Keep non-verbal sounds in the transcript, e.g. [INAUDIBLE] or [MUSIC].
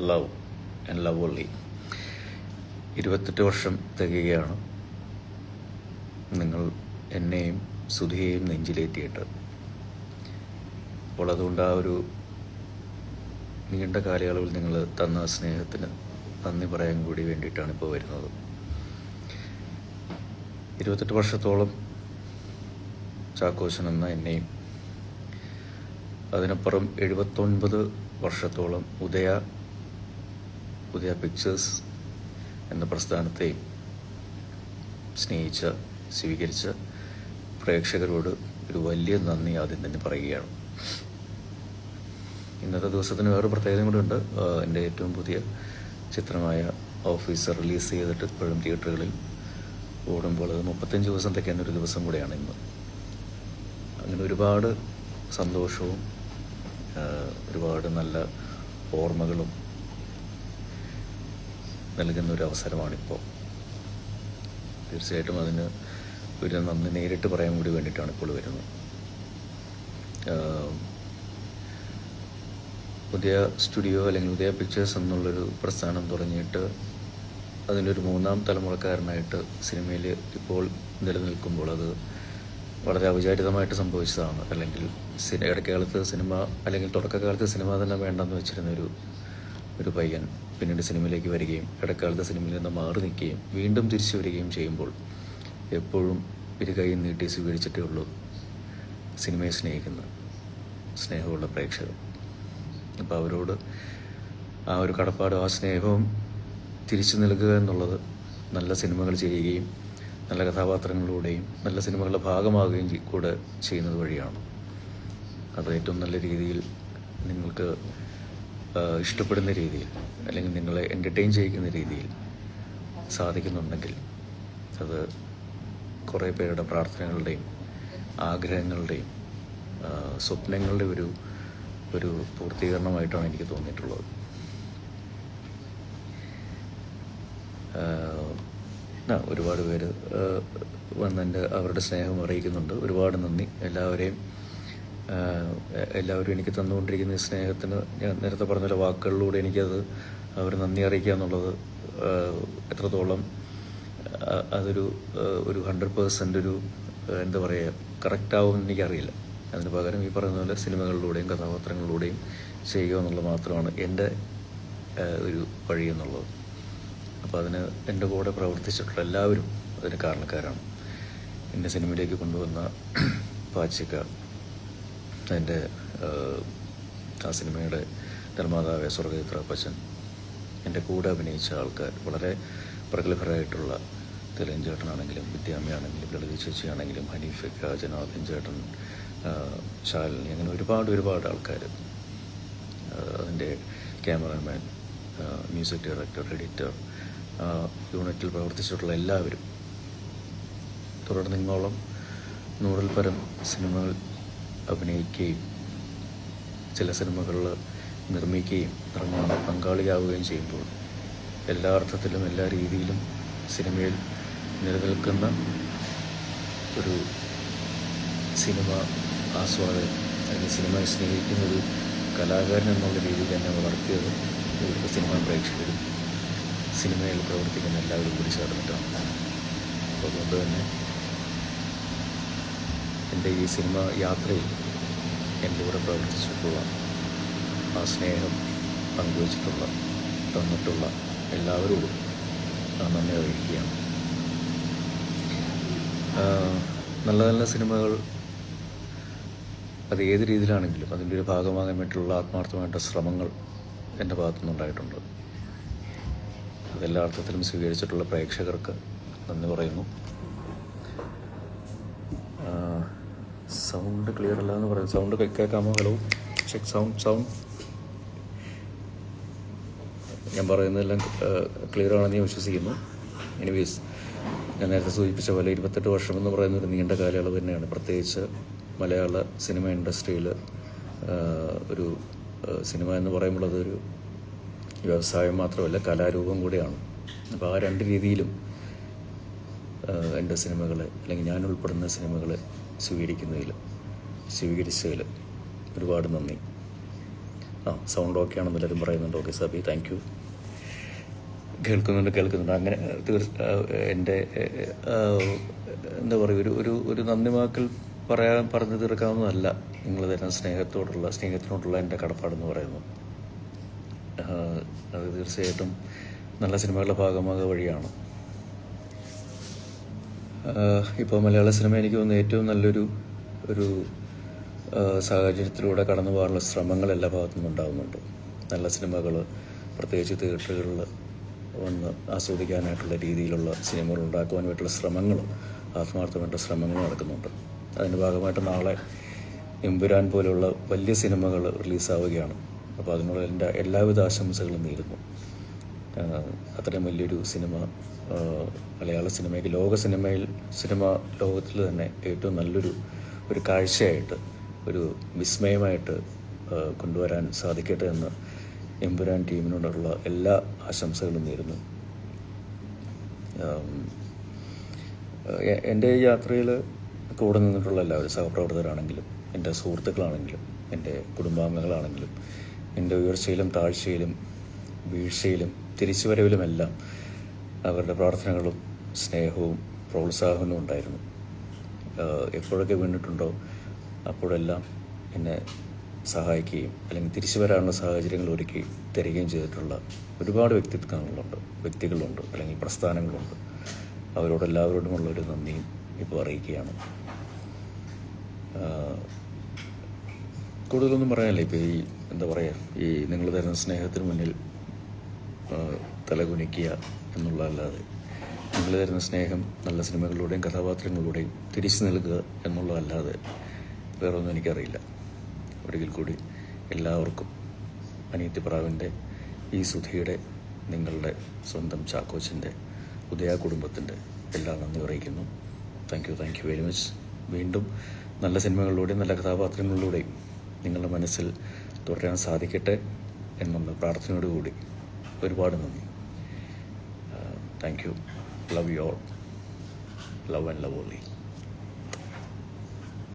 Love and love only ഇരുപത്തെട്ട് വർഷം തികയുകയാണ്. നിങ്ങൾ എന്നെയും സുധിയെയും നെഞ്ചിലേറ്റിയിട്ട്. അപ്പോൾ അതുകൊണ്ട് ആ ഒരു നീണ്ട കാലയളവിൽ നിങ്ങൾ തന്ന സ്നേഹത്തിന് നന്ദി പറയാൻ കൂടി വേണ്ടിയിട്ടാണ് ഇപ്പോൾ വരുന്നത്. ഇരുപത്തെട്ട് വർഷത്തോളം ചാക്കോശൻ എന്ന എന്നെയും അതിനപ്പുറം എഴുപത്തൊൻപത് വർഷത്തോളം ഉദയ ഉദയ പിക്ചേഴ്സ് എന്ന പ്രസ്ഥാനത്തെ സ്നേഹിച്ച സ്വീകരിച്ച പ്രേക്ഷകരോട് ഒരു വലിയ നന്ദി ആദ്യം തന്നെ പറയുകയാണ്. ഇന്നത്തെ ദിവസത്തിന് വേറെ പ്രത്യേകത കൂടെ ഉണ്ട്. എന്റെ ഏറ്റവും പുതിയ ചിത്രമായ ഓഫീസർ റിലീസ് ചെയ്തിട്ട് ഇപ്പോഴും തിയേറ്ററുകളിൽ ഓടുമ്പോൾ അത് മുപ്പത്തഞ്ച് ദിവസം തികയുന്ന ഒരു ദിവസം കൂടെയാണ് ഇന്ന്. അങ്ങനെ ഒരുപാട് സന്തോഷവും ഒരുപാട് നല്ല ഓർമ്മകളും നൽകുന്ന ഒരു അവസരമാണിപ്പോൾ തീർച്ചയായിട്ടും അതിന് ഒരു നന്ദി നേരിട്ട് പറയാൻ കൂടി വേണ്ടിയിട്ടാണ് ഇപ്പോൾ വരുന്നത്. പുതിയ സ്റ്റുഡിയോ അല്ലെങ്കിൽ ഉദയ പിക്ചേഴ്സ് എന്നുള്ളൊരു പ്രസ്ഥാനം തുടങ്ങിയിട്ട് അതിലൊരു മൂന്നാം തലമുറക്കാരനായിട്ട് സിനിമയിൽ ഇപ്പോൾ നിലനിൽക്കുമ്പോൾ അത് വളരെ അവിചാരിതമായിട്ട് സംഭവിച്ചതാണ്. അല്ലെങ്കിൽ ഇടക്കാലത്ത് സിനിമ അല്ലെങ്കിൽ തുടക്കകാലത്ത് സിനിമ തന്നെ വേണ്ടെന്ന് വെച്ചിരുന്നൊരു ഒരു പയ്യൻ. പിന്നീട് സിനിമയിലേക്ക് വരികയും ഇടക്കാലത്ത് സിനിമയിൽ നിന്ന് മാറി നിൽക്കുകയും വീണ്ടും തിരിച്ചു വരികയും ചെയ്യുമ്പോൾ എപ്പോഴും ഇരു കൈ നീട്ടി സ്വീകരിച്ചിട്ടേ ഉള്ളൂ സിനിമയെ സ്നേഹിക്കുന്ന സ്നേഹമുള്ള പ്രേക്ഷകർ. അപ്പോൾ അവരോട് ആ ഒരു കടപ്പാടും ആ സ്നേഹവും തിരിച്ചു നൽകുക എന്നുള്ളത് നല്ല സിനിമകൾ ചെയ്യുകയും നല്ല കഥാപാത്രങ്ങളിലൂടെയും നല്ല സിനിമകളുടെ ഭാഗമാകുകയും കൂടെ ചെയ്യുന്നത് വഴിയാണ്. അത് ഏറ്റവും നല്ല രീതിയിൽ നിങ്ങൾക്ക് ഇഷ്ടപ്പെടുന്ന രീതിയിൽ അല്ലെങ്കിൽ നിങ്ങളെ എന്റർടൈൻ ചെയ്യിക്കുന്ന രീതിയിൽ സാധിക്കുന്നുണ്ടെങ്കിൽ അത് കുറേ പേരുടെ പ്രാർത്ഥനകളുടെയും ആഗ്രഹങ്ങളുടെയും സ്വപ്നങ്ങളുടെ ഒരു ഒരു പൂർത്തീകരണമായിട്ടാണ് എനിക്ക് തോന്നിയിട്ടുള്ളത്. ഒരുപാട് പേര് വന്നെന്റെ അവരുടെ സ്നേഹം അറിയിക്കുന്നുണ്ട്. ഒരുപാട് നന്ദി. എല്ലാവരെയും എല്ലാവരും എനിക്ക് തന്നുകൊണ്ടിരിക്കുന്ന സ്നേഹത്തിന് ഞാൻ നേരത്തെ പറഞ്ഞ വാക്കുകളിലൂടെ എനിക്കത് അവർ നന്ദി അറിയിക്കുക എന്നുള്ളത് എത്രത്തോളം അതൊരു ഒരു ഹൺഡ്രഡ് പേഴ്സന്റ് ഒരു എന്താ പറയുക കറക്റ്റാവും എനിക്കറിയില്ല. അതിന് പകരം ഈ പറയുന്ന പോലെ സിനിമകളിലൂടെയും കഥാപാത്രങ്ങളിലൂടെയും ചെയ്യുക എന്നുള്ളത് മാത്രമാണ് എന്റെ ഒരു വഴി എന്നുള്ളത്. അപ്പോൾ അതിന് എന്റെ കൂടെ പ്രവർത്തിച്ചിട്ടുള്ള എല്ലാവരും അതിന് കാരണക്കാരാണ്. എന്റെ സിനിമയിലേക്ക് കൊണ്ടുവന്ന [CLEARS THROAT] പാച്ചിക്ക എന്റെ ആ സിനിമയുടെ നിർമ്മാതാവ് സ്വർഗചിത്ര അപ്പച്ചൻ എന്റെ കൂടെ അഭിനയിച്ച ആൾക്കാർ വളരെ പ്രഗത്ഭരായിട്ടുള്ള തെലൻ ചേട്ടനാണെങ്കിലും വിദ്യാമ്മയാണെങ്കിലും ലളിത ചേച്ചിയാണെങ്കിലും ഹനീഫ് ജനാർദ്ദൻ ചേട്ടൻ ശാലിനി അങ്ങനെ ഒരുപാട് ഒരുപാട് ആൾക്കാർ അതിന്റെ ക്യാമറാമാൻ മ്യൂസിക് ഡയറക്ടർ എഡിറ്റർ യൂണിറ്റിൽ പ്രവർത്തിച്ചിട്ടുള്ള എല്ലാവരും. തുടർന്ന് ഇങ്ങോളം നൂറിൽ പരം സിനിമകൾ അഭിനയിക്കുകയും ചില സിനിമകളിൽ നിർമ്മിക്കുകയും നിർമ്മാണ പങ്കാളിയാവുകയും ചെയ്യുമ്പോൾ എല്ലാ അർത്ഥത്തിലും എല്ലാ രീതിയിലും സിനിമയിൽ നിലനിൽക്കുന്ന ഒരു സിനിമ ആസ്വാദകൻ അല്ലെങ്കിൽ സിനിമയെ സ്നേഹിക്കുന്ന ഒരു കലാകാരൻ എന്നുള്ള രീതിയിൽ തന്നെ വളർത്തിയത് ഇവിടുത്തെ സിനിമാ പ്രേക്ഷകരും സിനിമയിൽ പ്രവർത്തിക്കുന്ന എല്ലാവരും കൂടി ചേർന്നിട്ടാണ്. അതുകൊണ്ട് തന്നെ എന്റെ ഈ സിനിമ യാത്രയിൽ എന്റെ കൂടെ പ്രവർത്തിച്ചിട്ടുള്ള ആ സ്നേഹം പങ്കുവച്ചിട്ടുള്ള തന്നിട്ടുള്ള എല്ലാവരോടും ആ നന്ദി അറിയിക്കുകയാണ്. നല്ല നല്ല സിനിമകൾ അത് ഏത് രീതിയിലാണെങ്കിലും അതിന്റെ ഒരു ഭാഗമാകാൻ വേണ്ടിയിട്ടുള്ള ആത്മാർത്ഥമായിട്ടുള്ള ശ്രമങ്ങൾ എന്റെ ഭാഗത്തുനിന്നുണ്ടായിട്ടുണ്ട്. അതെല്ലാ അർത്ഥത്തിലും സ്വീകരിച്ചിട്ടുള്ള പ്രേക്ഷകർക്ക് നന്ദി പറയുന്നു. സൗണ്ട് ക്ലിയർ അല്ല എന്ന് പറയാം സൗണ്ട് കേൾക്കാമോ ഹലോ ചെക്ക് സൗണ്ട് സൗണ്ട് ഞാൻ പറയുന്നതെല്ലാം ക്ലിയർ ആണെന്ന് ഞാൻ വിശ്വസിക്കുന്നു. എനിവേസ് ഞാൻ നേരത്തെ സൂചിപ്പിച്ച പോലെ ഇരുപത്തെട്ട് വർഷം എന്ന് പറയുന്ന ഒരു നീണ്ട കാലയളവ് തന്നെയാണ്. പ്രത്യേകിച്ച് മലയാള സിനിമ ഇൻഡസ്ട്രിയിൽ ഒരു സിനിമ എന്ന് പറയുമ്പോൾ അതൊരു വ്യവസായം മാത്രമല്ല കലാരൂപം കൂടിയാണ്. അപ്പോൾ ആ രണ്ട് രീതിയിലും എന്റെ സിനിമകൾ അല്ലെങ്കിൽ ഞാൻ ഉൾപ്പെടുന്ന സിനിമകൾ സ്വീകരിക്കുന്നതിൽ സ്വീകരിച്ചതിൽ ഒരുപാട് നന്ദി. ആ സൗണ്ട് ഓക്കെ ആണെന്ന് എല്ലാവരും പറയുന്നുണ്ട്. ഓക്കെ സബി താങ്ക് യു കേൾക്കുന്നുണ്ട് കേൾക്കുന്നുണ്ട്. അങ്ങനെ തീർച്ച എന്റെ എന്താ പറയുക ഒരു ഒരു ഒരു നന്ദി വാക്കിൽ പറയാൻ പറഞ്ഞു തീർക്കാവുന്നതല്ല. നിങ്ങൾ തരുന്ന സ്നേഹത്തോടുള്ള സ്നേഹത്തിനോടുള്ള എന്റെ കടപ്പാടെന്ന് പറയുന്നത് ആ, അത് തീർച്ചയായിട്ടും നല്ല സിനിമകളുടെ ഭാഗമാകുക വഴിയാണ്. ഇപ്പോൾ മലയാള സിനിമ എനിക്ക് തോന്നുന്നു ഏറ്റവും നല്ലൊരു ഒരു സാഹചര്യത്തിലൂടെ കടന്നു പോകാനുള്ള ശ്രമങ്ങൾ എല്ലാ ഭാഗത്തു നിന്നും ഉണ്ടാകുന്നുണ്ട് നല്ല സിനിമകൾ പ്രത്യേകിച്ച് തിയേറ്ററുകളിൽ വന്ന് ആസ്വദിക്കാനായിട്ടുള്ള രീതിയിലുള്ള സിനിമകൾ ഉണ്ടാക്കുവാൻ വേണ്ടിയുള്ള ശ്രമങ്ങൾ ആത്മാർത്ഥമായിട്ടുള്ള ശ്രമങ്ങൾ നടക്കുന്നുണ്ട്. അതിന്റെ ഭാഗമായിട്ട് നാളെ എമ്പുരാൻ പോലെയുള്ള വലിയ സിനിമകൾ റിലീസാവുകയാണ്. അപ്പോൾ അതിനുള്ള എന്റെ എല്ലാവിധ ആശംസകളും നേരുന്നു. അത്രയും വലിയൊരു സിനിമ മലയാള സിനിമയ്ക്ക് ലോക സിനിമയിൽ സിനിമ ലോകത്തിൽ തന്നെ ഏറ്റവും നല്ലൊരു ഒരു കാഴ്ചയായിട്ട് ഒരു വിസ്മയമായിട്ട് കൊണ്ടുവരാൻ സാധിക്കട്ടെ എന്ന് എമ്പുരാൻ ടീമിനോടുള്ള എല്ലാ ആശംസകളും നേരുന്നു. എന്റെ യാത്രയിൽ കൂടെ നിന്നിട്ടുള്ള എല്ലാവരും സഹപ്രവർത്തകരാണെങ്കിലും എന്റെ സുഹൃത്തുക്കളാണെങ്കിലും എന്റെ കുടുംബാംഗങ്ങളാണെങ്കിലും എന്റെ ഉയർച്ചയിലും താഴ്ചയിലും വീഴ്ചയിലും തിരിച്ചുവരവിലുമെല്ലാം അവരുടെ പ്രാർത്ഥനകളും സ്നേഹവും പ്രോത്സാഹനവും ഉണ്ടായിരുന്നു. എപ്പോഴൊക്കെ വീണിട്ടുണ്ടോ അപ്പോഴെല്ലാം എന്നെ സഹായിക്കുകയും അല്ലെങ്കിൽ തിരിച്ചു വരാനുള്ള സാഹചര്യങ്ങൾ ഒരുക്കി തരികയും ചെയ്തിട്ടുള്ള ഒരുപാട് വ്യക്തിത്വങ്ങളുണ്ട് വ്യക്തികളുണ്ട് അല്ലെങ്കിൽ പ്രസ്ഥാനങ്ങളുണ്ട്. അവരോട് എല്ലാവരോടുമുള്ള ഒരു നന്ദിയും ഇപ്പോൾ അറിയിക്കുകയാണ്. കൂടുതലൊന്നും പറയാനല്ലേ. ഇപ്പോൾ ഈ എന്താ പറയുക ഈ നിങ്ങൾ തരുന്ന സ്നേഹത്തിന് മുന്നിൽ തലകുനിക്കുക എന്നുള്ളതല്ലാതെ നിങ്ങൾ തരുന്ന സ്നേഹം നല്ല സിനിമകളിലൂടെയും കഥാപാത്രങ്ങളിലൂടെയും തിരിച്ചു നൽകുക എന്നുള്ളതല്ലാതെ വേറൊന്നും എനിക്കറിയില്ല. ഒരിക്കൽ കൂടി എല്ലാവർക്കും അനിയത്തിപ്രാവിന്റെ ഈ സുധിയുടെ നിങ്ങളുടെ സ്വന്തം ചാക്കോച്ചിന്റെ ഉദയ കുടുംബത്തിന്റെ എല്ലാ നന്ദി അറിയിക്കുന്നു. Thank you thank you very much വീണ്ടും നല്ല സിനിമകളിലൂടെയും നല്ല കഥാപാത്രങ്ങളിലൂടെയും നിങ്ങളുടെ മനസ്സിൽ തുടരാൻ സാധിക്കട്ടെ എന്നുള്ള പ്രാർത്ഥനയോടുകൂടി. ഒരുപാട് നന്ദി. Thank you love you all love and love only